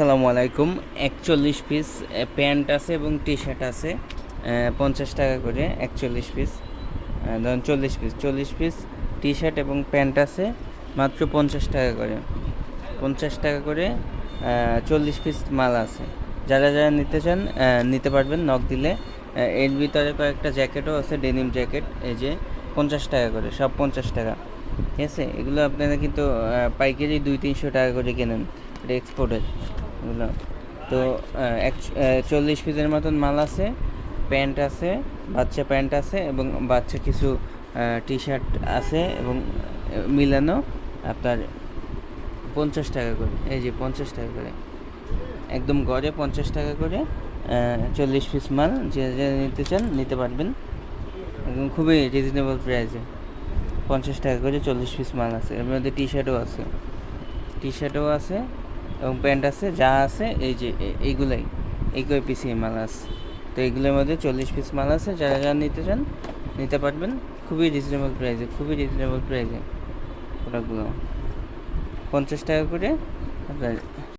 আসসালামু আলাইকুম। একচল্লিশ পিস প্যান্ট আছে এবং টি শার্ট আছে পঞ্চাশ টাকা করে একচল্লিশ পিস ধরুন চল্লিশ পিস চল্লিশ পিস টি শার্ট এবং প্যান্ট আছে মাত্র পঞ্চাশ টাকা করে। পঞ্চাশ টাকা করে চল্লিশ পিস মাল আছে। যারা যারা নিতে চান নিতে পারবেন নখ দিলে। এর ভিতরে কয়েকটা জ্যাকেটও আছে ডেনিম জ্যাকেট, এই যে পঞ্চাশ টাকা করে, সব পঞ্চাশ টাকা। ঠিক আছে? এগুলো আপনারা কিন্তু পাইকারি দুই তিনশো টাকা করে কেনেন, এটা এক্সপোর্টের এগুলো তো চল্লিশ পিসের মতন মাল আছে, প্যান্ট আছে, বাচ্চা প্যান্ট আছে এবং বাচ্চা কিছু টি শার্ট আছে এবং মিলানো আপনার পঞ্চাশ টাকা করে, এই যে পঞ্চাশ টাকা করে। একদম গড়ে পঞ্চাশ টাকা করে চল্লিশ পিস মাল, যে যে নিতে চান নিতে পারবেন। একদম খুবই রিজনেবল প্রাইসে পঞ্চাশ টাকা করে চল্লিশ পিস মাল আছে, এর মধ্যে টি শার্টও আছে। টি শার্টও আছে এবং প্যান্ট আছে, যা আছে, এই যে এইগুলাই এই কয় পিস মাল আছে। তো এগুলোর মধ্যে চল্লিশ পিস মাল আছে, যারা যারা নিতে চান, নিতে পারবেন। খুবই রিজনেবল প্রাইসে খুবই রিজনেবল প্রাইসে প্রোডাক্টগুলো পঞ্চাশ টাকা করে আপনার